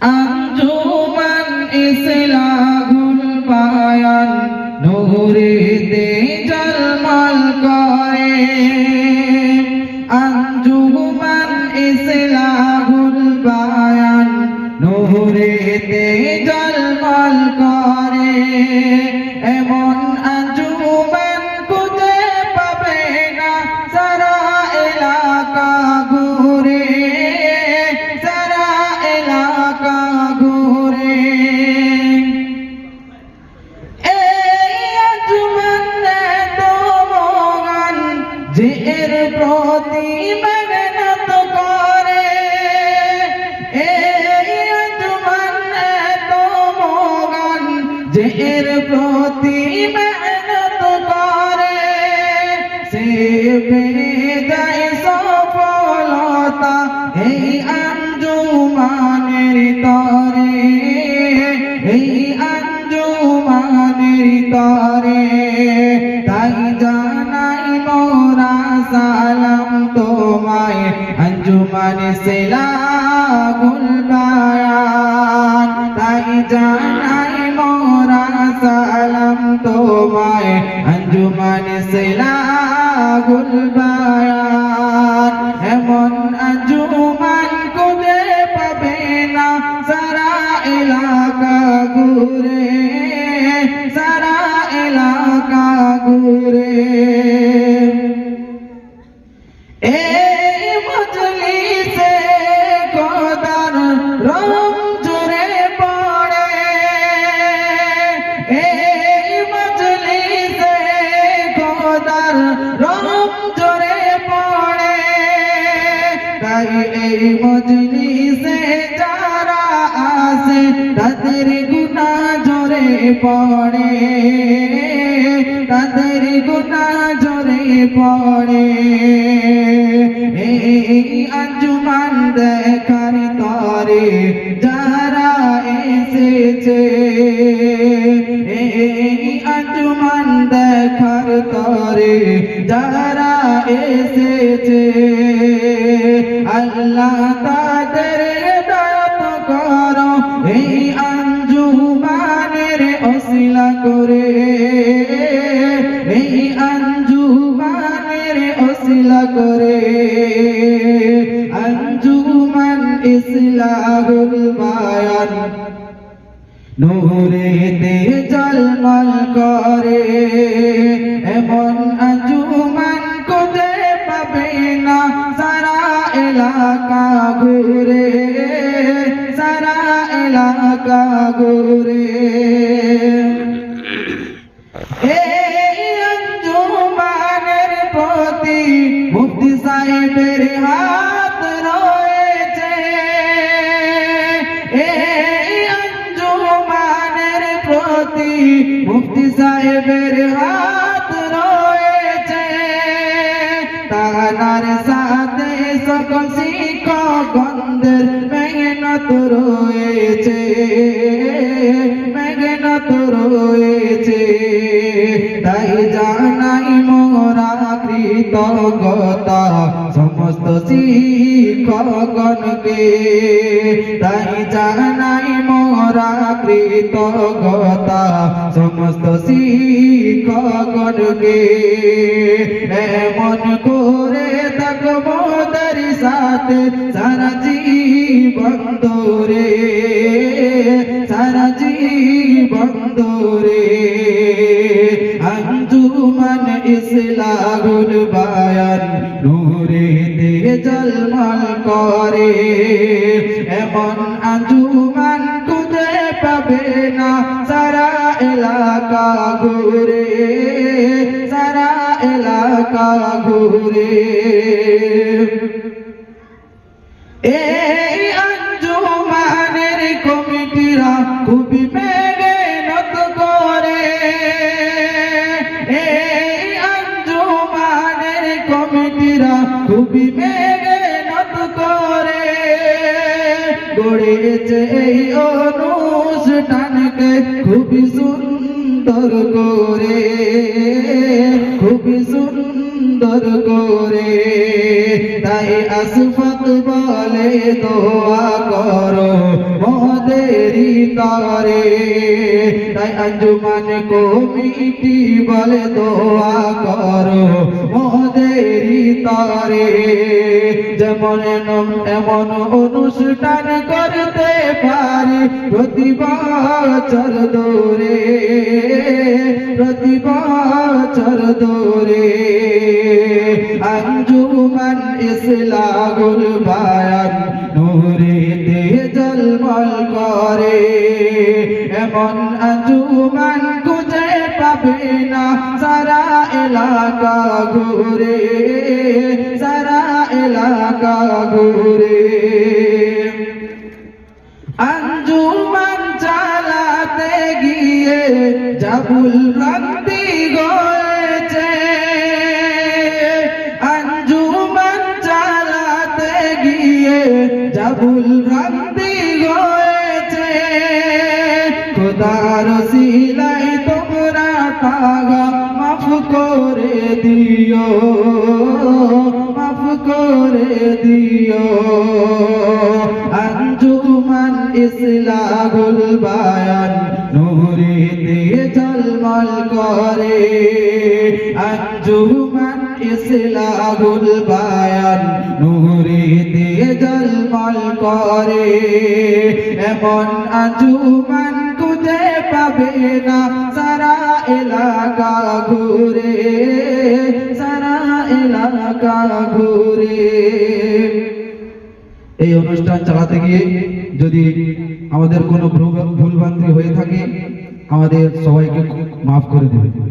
আঞ্জুমান ইসলাহুল নূরে দে জলমাল করে। যে প্রতি করে। তোমার যে প্রতি মেহনত করে। সে সফলতা এই আঞ্জুমানের তরে। আঞ্জুমান সেলাগুল বায়ান। তাই জানাই মোরা সালাম তোমায়, আঞ্জুমান সেলাগুল বায়ান। এমন আঞ্জুমান খুঁজে পাবে না? সারা এলাকা ঘুরে, সারা এলাকা ঘুরে। এই মজলিসে যারা আসে তাদের গুণা জোরে পড়ে। তাদের গুণা জোরে পড়ে। এই আঞ্জুমান দেখার তরে যারা এসেছে, এই আঞ্জুমান দেখার তরে যারা এসেছে। আল্লাহ তাদের দায়ত করো, এই আঞ্জুমানের অশিলা করে। এই আঞ্জুমানের অশিলা করে। আঞ্জুমান ইসলাহুল বায়ান। নূরেতে জলমল করে। এমন এলাকা ঘুরে সারা এলাকা ঘুরে এই আঞ্জুমানের প্রতি মুফতি সাহেবের হাত রয়েছে এই আঞ্জুমানের প্রতি মুফতি সাহেবের হাত তাহার সাথে সকল শিক্ষকদের মেহনত রয়েছে মেহনত রয়েছে। তাই মোরা কৃতজ্ঞতা সমস্ত শিক্ষকগণকে তাই জানাই মোরা কৃতজ্ঞতা, সমস্ত শিক্ষকগণকে এমন করে থাকব তার সাথে, সারা জীবন ধরে। সারা জীবন ধরে। বায়ান, নূরে দে করে। পাবে না সারা এলাকা ঘুরে সারা এলাকা ঘুরে। এই আঞ্জুমানের কমিটিরা খুবই গড়েছে এই অনুষ্ঠানকে খুবই সুন্দর করে, খুবই সুন্দর করে। তাই আসফাক বলে দোয়া করো মোদেরি তরে। তাই আঞ্জুমান কমিটি বলে দোয়া করো মোদেরি তরে। যেমন এমন অনুষ্ঠান করতে পারি। প্রতি বছর দূরে প্রতি বছর দূরে আঞ্জুমান ইসলাগুল বায়ান নূরেতে জলমল করে। এমন আঞ্জুমান খুঁজে পাবে না, সারা এলাকা ঘুরে। সারা এলাকা ঘুরে। আঞ্জুমান চালাতে গিয়ে জাবুল রান্তি গয়েছে। আঞ্জুমান চালাতে গিয়ে জাবুল রান্তি গয়েছে। খোদার সিলাই তোমরা তাগা মাফ করে দিও। মাফ করে দিও। আঞ্জুমান ইসলাহুল বায়ান নূরে দিয়ে জলমল করে। আঞ্জুমান ইসলাহুল বায়ান নূরে দিয়ে জলমল করে। এমন আঞ্জুমান খুঁজে পাবে না সারা এলাকা ঘুরে। ঘুরে। এই অনুষ্ঠান চালাতে গিয়ে যদি আমাদের কোনো ভুল ভুলভ্রান্তি হয়ে থাকে, আমাদের সবাইকে মাফ করে দেবে